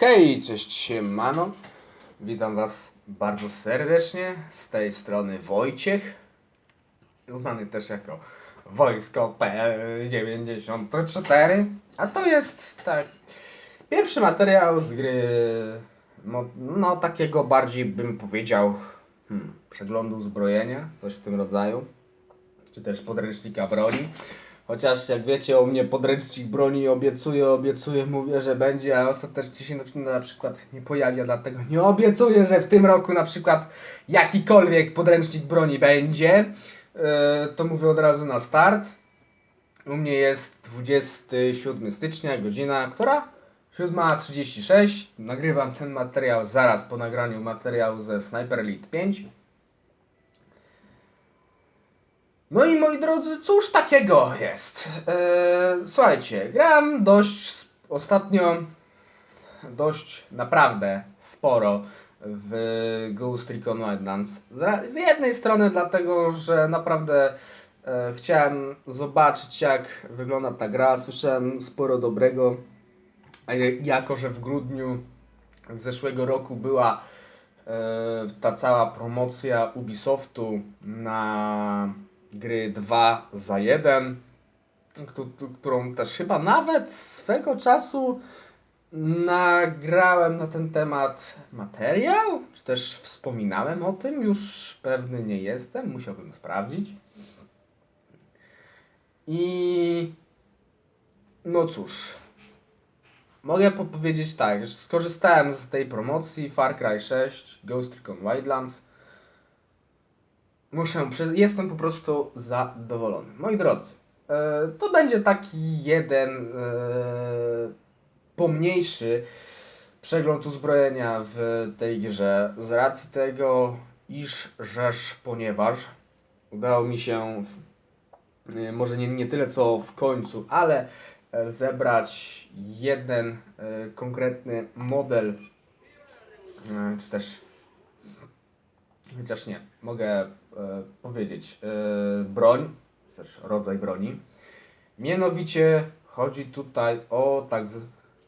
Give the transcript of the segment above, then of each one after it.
Hej, cześć siemano. Witam was bardzo serdecznie. Z tej strony Wojciech. Znany też jako Wojsko PL94. A to jest tak pierwszy materiał z gry no, no takiego bardziej bym powiedział hmm, przeglądu uzbrojenia, coś w tym rodzaju. Czy też podręcznika broni. Chociaż jak wiecie o mnie podręcznik broni obiecuję, obiecuję, mówię, że będzie, a ostatecznie się na- na przykład nie pojawia, dlatego nie obiecuję, że w tym roku na przykład jakikolwiek podręcznik broni będzie. Yy, to mówię od razu na start. U mnie jest 27 stycznia, godzina, która? 7.36. Nagrywam ten materiał zaraz po nagraniu materiału ze Sniper Elite 5. No i moi drodzy, cóż takiego jest? Eee, słuchajcie, gram dość ostatnio, dość naprawdę sporo w Ghost Recon Wildlands. Z, z jednej strony dlatego, że naprawdę e, chciałem zobaczyć jak wygląda ta gra, słyszałem sporo dobrego, a jako że w grudniu zeszłego roku była e, ta cała promocja Ubisoftu na gry 2 za 1, któ- którą też chyba nawet swego czasu nagrałem na ten temat materiał, czy też wspominałem o tym, już pewny nie jestem, musiałbym sprawdzić. I no cóż, mogę po- powiedzieć tak, że skorzystałem z tej promocji Far Cry 6, Ghost Recon Wildlands. Muszę, jestem po prostu zadowolony. Moi drodzy, e, to będzie taki jeden e, pomniejszy przegląd uzbrojenia w tej grze. Z racji tego, iż rzesz, ponieważ udało mi się, w, e, może nie, nie tyle co w końcu, ale zebrać jeden konkretny model, czy też chociaż nie, mogę powiedzieć, e, broń, też rodzaj broni. Mianowicie chodzi tutaj o tak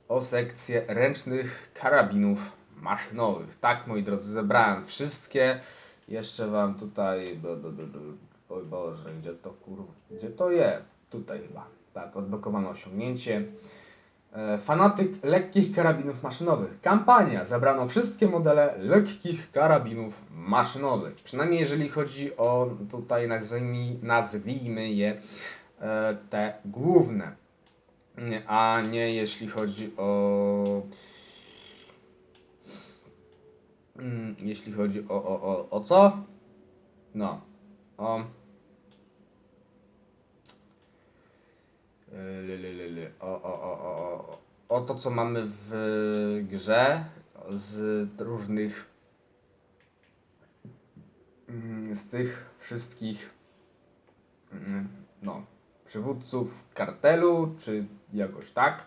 o sekcję ręcznych karabinów maszynowych. Tak, moi drodzy, zebrałem wszystkie. Jeszcze wam tutaj. Oj Boże, gdzie to kurwa? Gdzie to jest? Tutaj chyba. Tak, odblokowano osiągnięcie. E, Fanatyk lekkich karabinów maszynowych. Kampania. Zabrano wszystkie modele lekkich karabinów maszynowych. Przynajmniej jeżeli chodzi o tutaj nazwijmy, nazwijmy je e, te główne. A nie jeśli chodzi o. Mm, Jeśli chodzi o, o, o, o co? No. O. O, o, o, o, o, to, co mamy w grze z różnych mm, z tych wszystkich mm, no, przywódców kartelu, czy jakoś tak.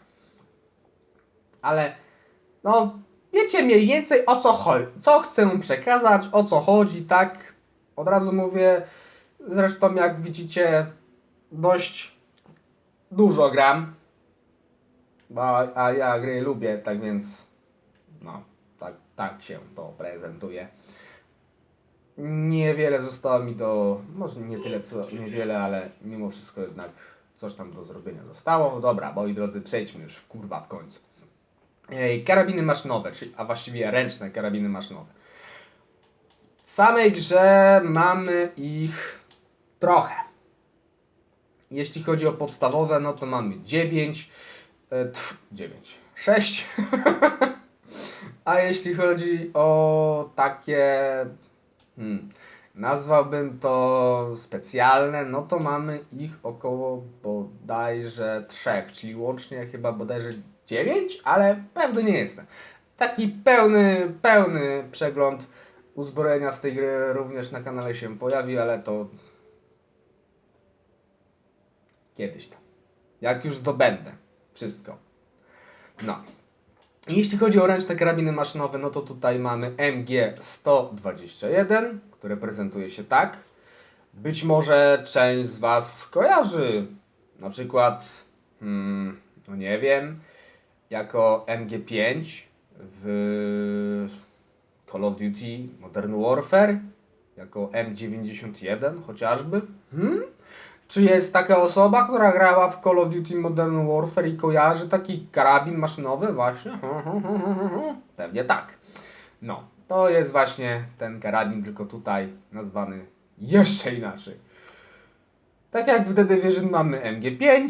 Ale no, wiecie mniej więcej o co chodzi, co chcę przekazać, o co chodzi, tak? Od razu mówię, zresztą jak widzicie, dość dużo gram, bo, a ja gry lubię, tak więc no, tak, tak się to prezentuje. Niewiele zostało mi do, może nie tyle co niewiele, ale mimo wszystko jednak coś tam do zrobienia zostało. Dobra, moi drodzy, przejdźmy już w kurwa w końcu. Ej, Karabiny maszynowe, czyli, a właściwie ręczne karabiny maszynowe. W samej grze mamy ich trochę. Jeśli chodzi o podstawowe, no to mamy 9, e, tf, 9, 6. A jeśli chodzi o takie, hmm, nazwałbym to specjalne, no to mamy ich około bodajże 3, czyli łącznie chyba bodajże 9, ale pewny nie jestem. Taki pełny, pełny przegląd uzbrojenia z tej gry również na kanale się pojawi, ale to kiedyś tam. Jak już zdobędę wszystko. No. I Jeśli chodzi o ręczne karabiny maszynowe, no to tutaj mamy MG121, które prezentuje się tak. Być może część z Was kojarzy na przykład, hmm, no nie wiem, jako MG5 w Call of Duty Modern Warfare jako M91 chociażby. Hmm? Czy jest taka osoba, która grała w Call of Duty Modern Warfare i kojarzy taki karabin maszynowy właśnie? Pewnie tak. No, to jest właśnie ten karabin, tylko tutaj nazwany jeszcze inaczej. Tak jak w The Division mamy MG5,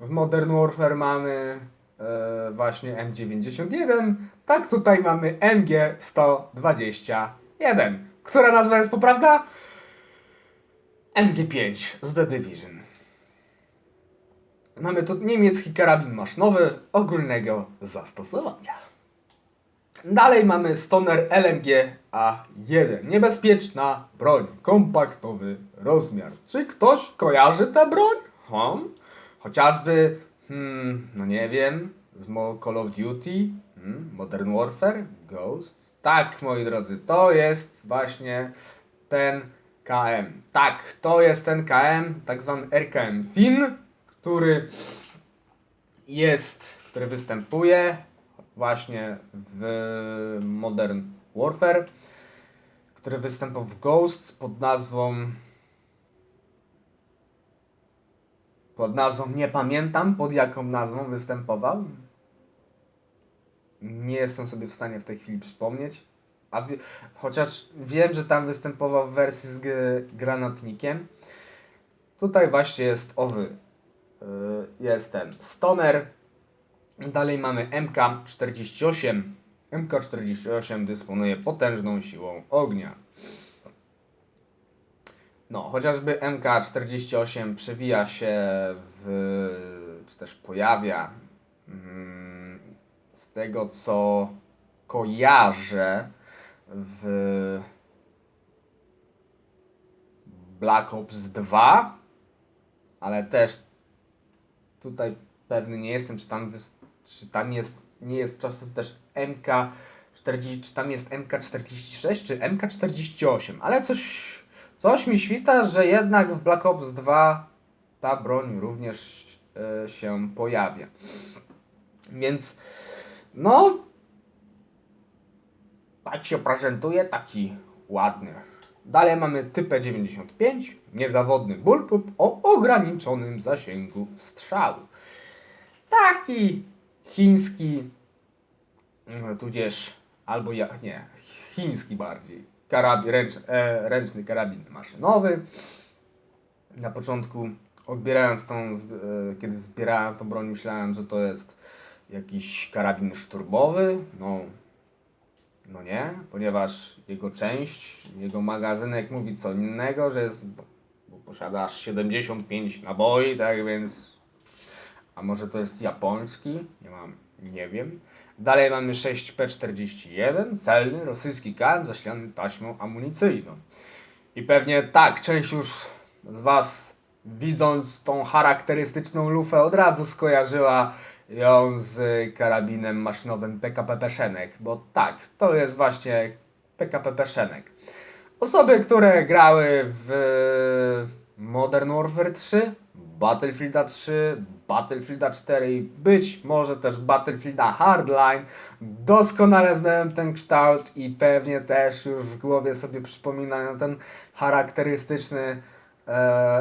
w Modern Warfare mamy e, właśnie M91, tak tutaj mamy MG121. Która nazwa jest poprawna? MG5 z The Division. Mamy tu niemiecki karabin maszynowy ogólnego zastosowania. Dalej mamy Stoner LMG A1. Niebezpieczna broń. Kompaktowy rozmiar. Czy ktoś kojarzy tę broń? Hmm? Chociażby, hmm, no nie wiem, z Call of Duty, hmm, Modern Warfare, Ghosts. Tak, moi drodzy, to jest właśnie ten KM. Tak, to jest ten KM, tak zwany RKM Fin, który jest, który występuje właśnie w Modern Warfare, który występował w Ghosts pod nazwą pod nazwą, nie pamiętam pod jaką nazwą występował. Nie jestem sobie w stanie w tej chwili przypomnieć. A wie, chociaż wiem, że tam występował w wersji z granatnikiem. Tutaj właśnie jest owy. Yy, jest ten Stoner. Dalej mamy MK48. MK48 dysponuje potężną siłą ognia. No, chociażby MK48 przewija się w, czy też pojawia mm, z tego co kojarzę w Black Ops 2, ale też tutaj pewny nie jestem, czy tam, czy tam jest, nie jest czasem też MK40, czy tam jest MK46, czy MK48, ale coś, coś mi świta, że jednak w Black Ops 2 ta broń również e, się pojawia. Więc, no, tak się prezentuje, taki ładny. Dalej mamy typę 95, niezawodny bullpup o ograniczonym zasięgu strzału. Taki chiński, mm, tudzież albo ja, nie, chiński bardziej, karabin, ręcz, e, ręczny karabin maszynowy. Na początku odbierając tą, e, kiedy zbierałem tą broń, myślałem, że to jest jakiś karabin szturmowy. No, no nie, ponieważ jego część, jego magazynek mówi co innego, że jest, bo, bo posiada aż 75 naboi, tak więc, a może to jest japoński, nie mam, nie wiem. Dalej mamy 6P41, celny rosyjski KM zasilany taśmą amunicyjną. I pewnie tak, część już z Was widząc tą charakterystyczną lufę od razu skojarzyła ją z karabinem maszynowym PKP Peszenek, bo tak, to jest właśnie PKP Peszenek. Osoby, które grały w Modern Warfare 3, Battlefielda 3, Battlefielda 4 i być może też Battlefielda Hardline doskonale znają ten kształt i pewnie też już w głowie sobie przypominają ten charakterystyczny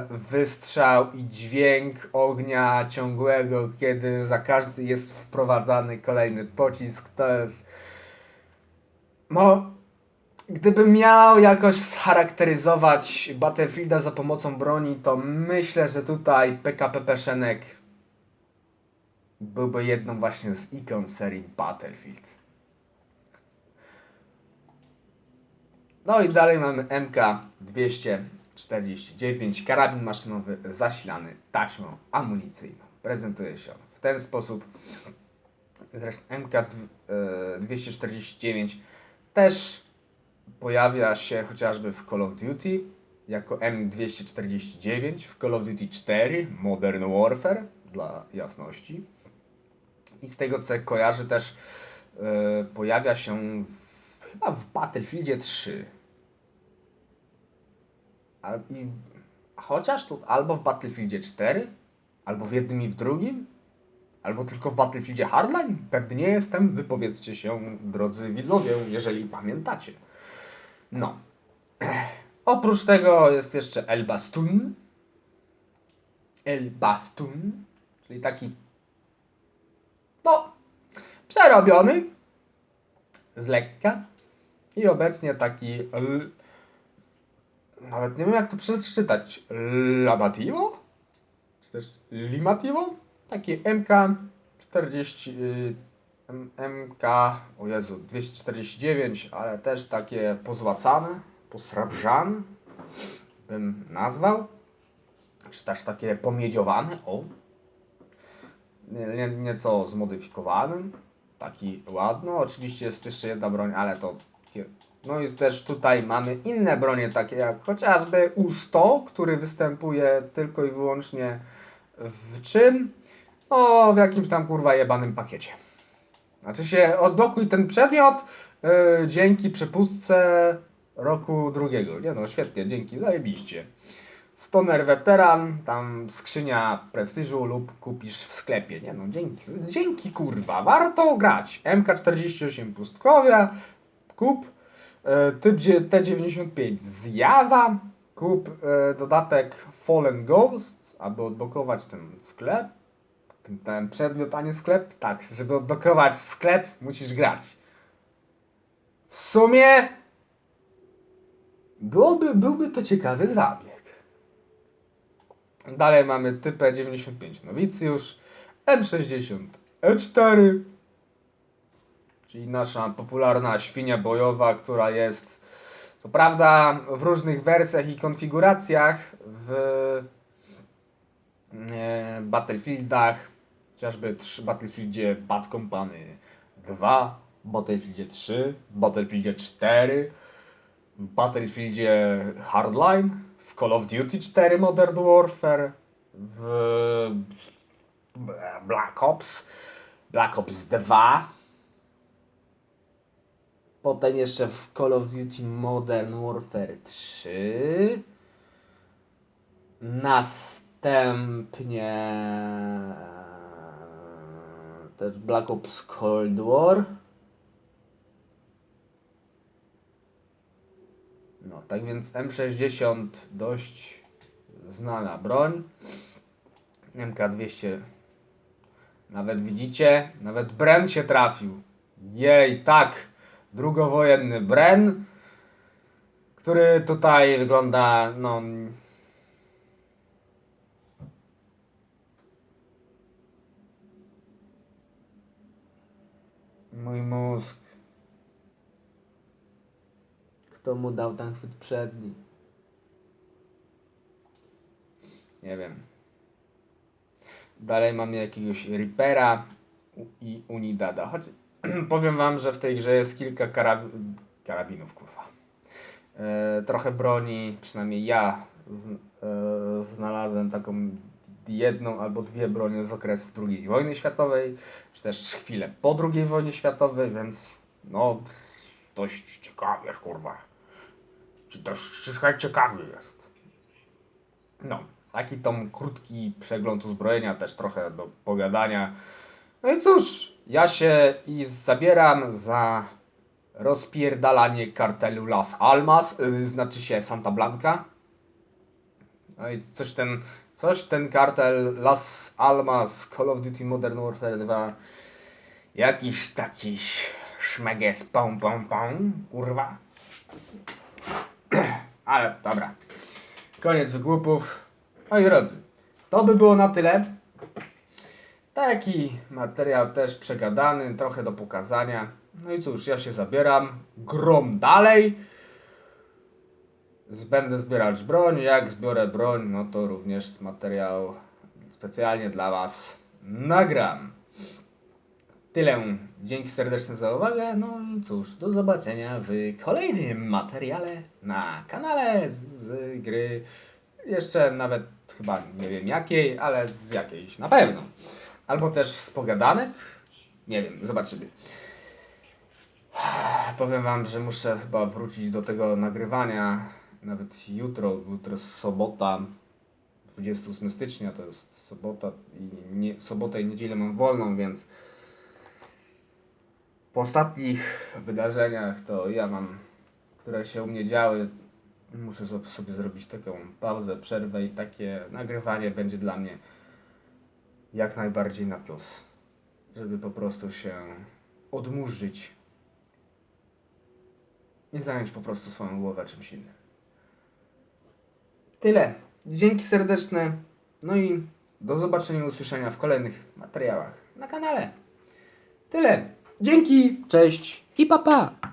wystrzał i dźwięk ognia ciągłego, kiedy za każdy jest wprowadzany kolejny pocisk. To jest. No, gdybym miał jakoś scharakteryzować Battlefielda za pomocą broni, to myślę, że tutaj PKP Peszenek byłby jedną właśnie z ikon serii Battlefield. No i dalej mamy MK249, karabin maszynowy zasilany taśmą amunicyjną. Prezentuje się on w ten sposób. Zresztą MK249 też pojawia się chociażby w Call of Duty jako M249, w Call of Duty 4 Modern Warfare dla jasności. I z tego co kojarzę też e, pojawia się w, chyba w Battlefieldzie 3. A, i, chociaż tu albo w Battlefieldzie 4, albo w jednym i w drugim. Albo tylko w Battlefieldzie Hardline? Pewnie nie jestem. Wypowiedzcie się, drodzy widzowie, jeżeli pamiętacie. No. Oprócz tego jest jeszcze El Bastun. El Bastun, czyli taki no, przerobiony z lekka i obecnie taki. Nawet nie wiem jak to przeczytać Labativo? Czy też Limativo? Taki MK 40 y, M- MK, o Jezu, 249, ale też takie pozłacane, posrabrzane, bym nazwał. Czy też takie pomiedziowane, o. Nie, nie, nieco zmodyfikowanym. Taki ładny. Oczywiście jest jeszcze jedna broń, ale to. No i też tutaj mamy inne bronie, takie jak chociażby U100, który występuje tylko i wyłącznie w czym? No, w jakimś tam kurwa jebanym pakiecie. Znaczy się odblokuj ten przedmiot yy, dzięki przepustce roku drugiego. Nie no, świetnie, dzięki, zajebiście. Stoner Veteran, tam skrzynia prestiżu lub kupisz w sklepie. Nie no, dzięki, dzięki kurwa, warto grać. MK48 Pustkowia, kup. Typ Dzie- T95 Zjawa, kup e, dodatek Fallen Ghost, aby odblokować ten sklep. Ten, ten przedmiot, a nie sklep? Tak, żeby odblokować sklep, musisz grać. W sumie byłoby, byłby to ciekawy zabieg. Dalej mamy typę 95 Nowicjusz, M60 E4, czyli nasza popularna świnia bojowa, która jest co prawda w różnych wersjach i konfiguracjach w e, Battlefieldach, chociażby w Battlefieldzie Bad Company 2, w Battlefieldzie 3, w Battlefieldzie 4, w Battlefieldzie Hardline, w Call of Duty 4 Modern Warfare, w Black Ops, Black Ops 2, potem jeszcze w Call of Duty Modern Warfare 3, następnie też Black Ops Cold War, No, tak więc M60 dość znana broń. MK200 nawet widzicie, nawet Bren się trafił. Jej, tak, drugowojenny Bren, który tutaj wygląda, no... Mój mózg. Kto mu dał ten chwyt przedni? Nie wiem. Dalej mamy jakiegoś Reapera u- i Unidada. Choć powiem wam, że w tej grze jest kilka karab karabinów, kurwa. E, trochę broni, przynajmniej ja e, znalazłem taką jedną albo dwie bronie z okresów II wojny światowej, czy też chwilę po II wojnie światowej, więc no dość ciekawie, kurwa. Czy czy ciekawy jest. No, taki tom krótki przegląd uzbrojenia, też trochę do pogadania. No i cóż, ja się i zabieram za rozpierdalanie kartelu Las Almas, yy, znaczy się Santa Blanca. No i coś ten, coś ten kartel Las Almas Call of Duty Modern Warfare 2 jakiś taki szmeges pom pom pom, kurwa. Ale dobra. Koniec wygłupów. Moi drodzy, to by było na tyle. Taki materiał też przegadany, trochę do pokazania. No i cóż, ja się zabieram. Grom dalej. Będę zbierać broń. Jak zbiorę broń, no to również materiał specjalnie dla Was nagram. Tyle. Dzięki serdeczne za uwagę. No i cóż, do zobaczenia w kolejnym materiale na kanale z, z gry. Jeszcze nawet chyba nie wiem jakiej, ale z jakiejś na pewno. Albo też z pogadanek. Nie wiem, zobaczymy. Powiem wam, że muszę chyba wrócić do tego nagrywania. Nawet jutro, jutro jest sobota 28 stycznia to jest sobota i nie, sobotę i niedzielę mam wolną, więc po ostatnich wydarzeniach to ja mam, które się u mnie działy, muszę so- sobie zrobić taką pauzę, przerwę i takie nagrywanie będzie dla mnie jak najbardziej na plus, żeby po prostu się odmurzyć i zająć po prostu swoją głowę czymś innym. Tyle. Dzięki serdeczne. No i do zobaczenia i usłyszenia w kolejnych materiałach na kanale. Tyle. Dzięki. Cześć. I papa! Pa.